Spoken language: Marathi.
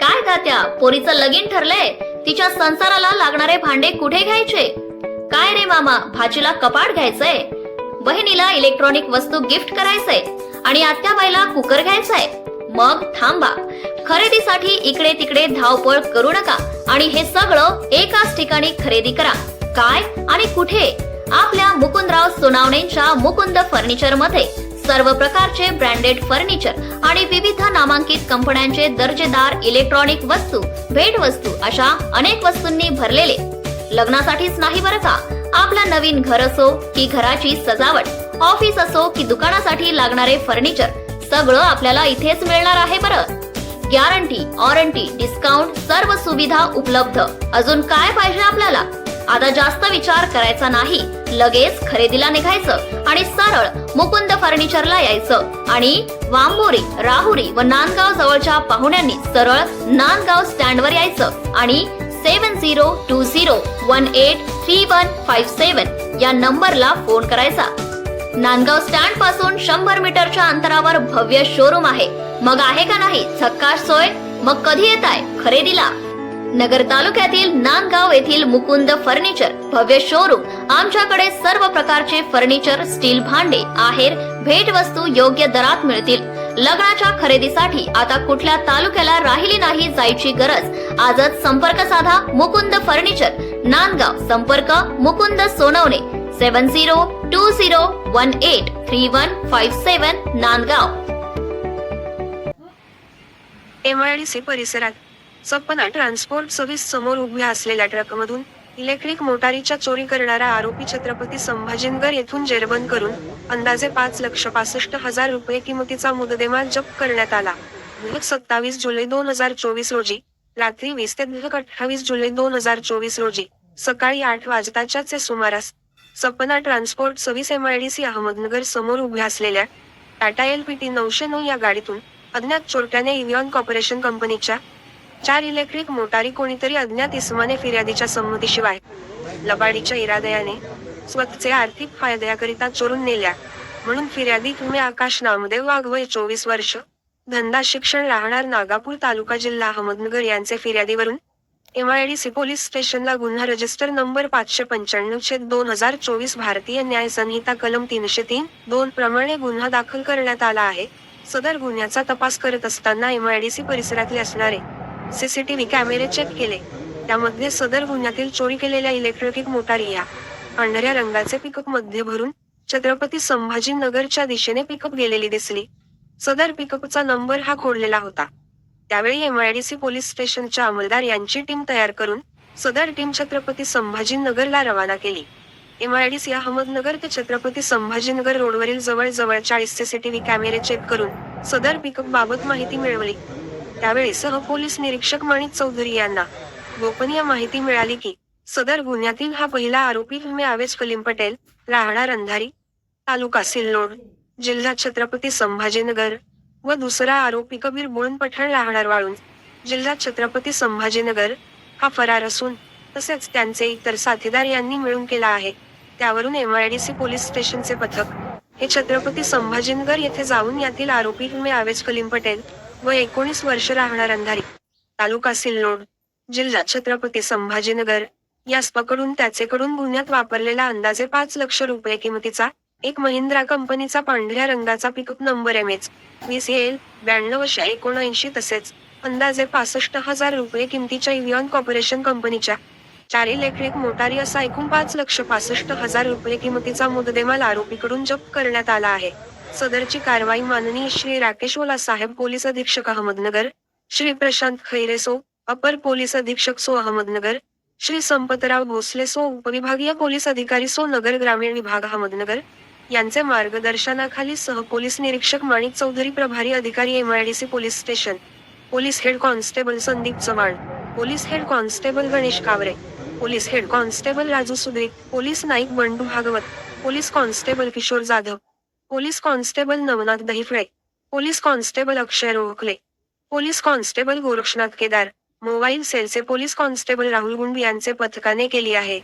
काय गात्या पोरीचं लगीन ठरलंय? तिच्या संसाराला लागणारे भांडे कुठे घ्यायचे? काय रे मामा भाचीला कपाट घ्यायचंय? बहिणीला इलेक्ट्रॉनिक वस्तू गिफ्ट करायचंय आणि आत्याबाईला कुकर घ्यायचंय. मग थांबा. खरेदीसाठी इकडे तिकडे धावपळ करू नका आणि हे सगळं एकाच ठिकाणी खरेदी करा. काय आणि कुठे? आपल्या मुकुंदराव सोनावणेंच्या मुकुंद फर्निचरमध्ये सर्व प्रकारचे ब्रँडेड फर्निचर आणि विविध नामांकित कंपन्यांचे दर्जेदार इलेक्ट्रॉनिक वस्तू भेटवस्तू अशा अनेक वस्तूंनी भरलेले. लग्नासाठीच नाही बरं का? आपलं नवीन घर असो की घराची सजावट ऑफिस असो की दुकानासाठी लागणारे फर्निचर सगळं आपल्याला इथेच मिळणार आहे बरं. गॅरंटी वॉरंटी डिस्काउंट सर्व सुविधा उपलब्ध. अजून काय पाहिजे आपल्याला? आता जास्त विचार करायचा नाही. लगेच खरेदीला निघायचं आणि सरळ मुकुंद फर्निचरला यायचं. आणि वांबोरी राहुरी व नांदगाव जवळच्या पाहुण्यांनी सरळ नांदगाव स्टँडवर यायचं. आणि seven zero two zero one eight three one five seven या नंबरला फोन करायचा. नांदगाव स्टँडपासून शंभर मीटरच्या अंतरावर भव्य शोरूम आहे. मग आहे का नाही? झक्काश सोय. मग कधी येत आहे खरेदीला. नगर तालुक्यातील नांदगाव येथील मुकुंद फर्निचर भव्य शोरूम आमच्याकडे सर्व प्रकारचे फर्निचर स्टील भांडे आहेर भेटवस्तू योग्य दरात मिळतील. लग्नाच्या खरेदीसाठी आता कुठल्या तालुक्याला राहिली नाही जायची गरज? आजच संपर्क साधा मुकुंद फर्निचर. नांदगाव संपर्क Mukund Sonawane. Seven zero two zero one eight three one five seven Nandgaon. MIDC परिसरात सपना ट्रान्सपोर्ट सर्व्हिस समोर उभ्या असलेल्या ट्रकमधून इलेक्ट्रिक मोटारीच्या चोरी करणारा आरोपी छत्रपती संभाजीनगर येथून जेरबंद करून अंदाजे पाच लक्ष पासष्ट हजार रुपये किमतीचा मुददेमाल जप्त करण्यात आला. सत्तावीस जुलै दोन हजार चोवीस रोजी रात्री वीस ते दिनांक अठ्ठावीस जुलै दोन हजार चोवीस रोजी सकाळी आठ वाजताच्या सुमारास Sapna transport service MIDC Ahmednagar समोर उभ्या असलेल्या टाटा एल पी टी नऊशे नऊ या गाडीतून अज्ञात चोरट्याने इव्हिऑन कॉर्पोरेशन कंपनीच्या चार इलेक्ट्रिक मोटारी कोणीतरी अज्ञात इसमाने फिर्यादीच्या संमतीशिवाय लबाडीच्या इरादयाने स्वतःचे आर्थिक फायद्याकरिता चोरून नेल्या. म्हणून फिर्यादी तुम्ही आकाश नामदेव वाघवय चोवीस वर्ष धंदा शिक्षण राहणार नागापूर तालुका जिल्हा अहमदनगर यांचे फिर्यादीवरून एमआयडीसी पोलीस स्टेशनला गुन्हा रजिस्टर नंबर पाचशे पंच्याण्णव छेद दोन हजार चोवीस भारतीय न्याय संहिता कलम तीनशे तीन दोन प्रमाणे गुन्हा दाखल करण्यात आला आहे. सदर गुन्ह्याचा तपास करत असताना एमआयडीसी परिसरातले असणारे सीसीटीव्ही कॅमेरे चेक केले. त्यामध्ये सदर गुन्ह्यातील चोरी केलेल्या इलेक्ट्रिक मोटारी या पांढऱ्या रंगाचे पिकअपमध्ये भरून छत्रपती संभाजीनगरच्या दिशेने पिकअप गेलेली दिसली. सदर पिकअपचा नंबर हा खोडलेला होता. त्यावेळी एमआयडीसी पोलीस स्टेशनच्या अंमलदार यांची टीम तयार करून सदर टीम छत्रपती संभाजीनगरला रवाना केली. एमआयडीसी अहमदनगर ते छत्रपती संभाजीनगर रोडवरील जवळ जवळ चाळीस सीसीटीव्ही कॅमेरे चेक करून सदर पिकअप बाबत माहिती मिळवली. त्यावेळी सह पोलीस निरीक्षक माणिक चौधरी यांना गोपनीय माहिती मिळाली की सदर गुन्ह्यातील हा पहिला आरोपी भीमे कलीम पटेल राहणार अंधारी तालुका सिल्लोड जिल्हा छत्रपती संभाजीनगर व दुसरा आरोपी कबीर बोळून पठाण राहणार वाळून जिल्हा छत्रपती संभाजीनगर हा फरार असून तसेच त्यांचे इतर साथीदार यांनी मिळून केला आहे. त्यावरून एमआयडीसी पोलीस स्टेशनचे पथक हे छत्रपती संभाजीनगर येथे जाऊन यातील आरोपी भीमे आवेश कलीम पटेल व एकोणीस वर्ष राहणार अंधारी. तालुका सिल्लोड जिल्हा छत्रपती संभाजीनगर. यास पकडून त्याचेकडून गुन्ह्यात वापरलेला अंदाजे पाच लक्ष रुपये किमतीचा एक महिंद्रा कंपनीचा पांढऱ्या रंगाचा पिकअप नंबर एम एच वीस एल ब्याण्णवशे एकोणऐंशी तसेच अंदाजे पासष्ट हजार रुपये किमतीच्या इव्हिऑन कॉर्पोरेशन कंपनीच्या. चार इलेक्ट्रिक मोटारी असा एकूण पाच लक्ष पासष्ट हजार रुपये किमतीचा मुददेमाल आरोपीकडून जप्त करण्यात आला आहे. सदरची कारवाई माननीय श्री राकेश ओला साहेब पोलीस अधीक्षक अहमदनगर श्री प्रशांत खैरेसो अपर पोलीस अधीक्षक सो अहमदनगर श्री संपतराव भोसले सो उपविभागीय पोलीस अधिकारी सो नगर ग्रामीण विभाग अहमदनगर. यांचे मार्गदर्शनाखाली सह पोलीस निरीक्षक माणिक चौधरी प्रभारी अधिकारी MIDC police station police head constable Sandeep Chavan police head constable Ganesh Kaware police head constable Raju Sudrik police Naik Bandu Bhagwat police constable Kishor Jadhav police constable Navnath Dahiphale police constable Akshay Rohakale police constable Gorakshanath Kedar mobile सेलचे पोलीस कॉन्स्टेबल राहुल गुंड यांचे पथकाने केली आहे.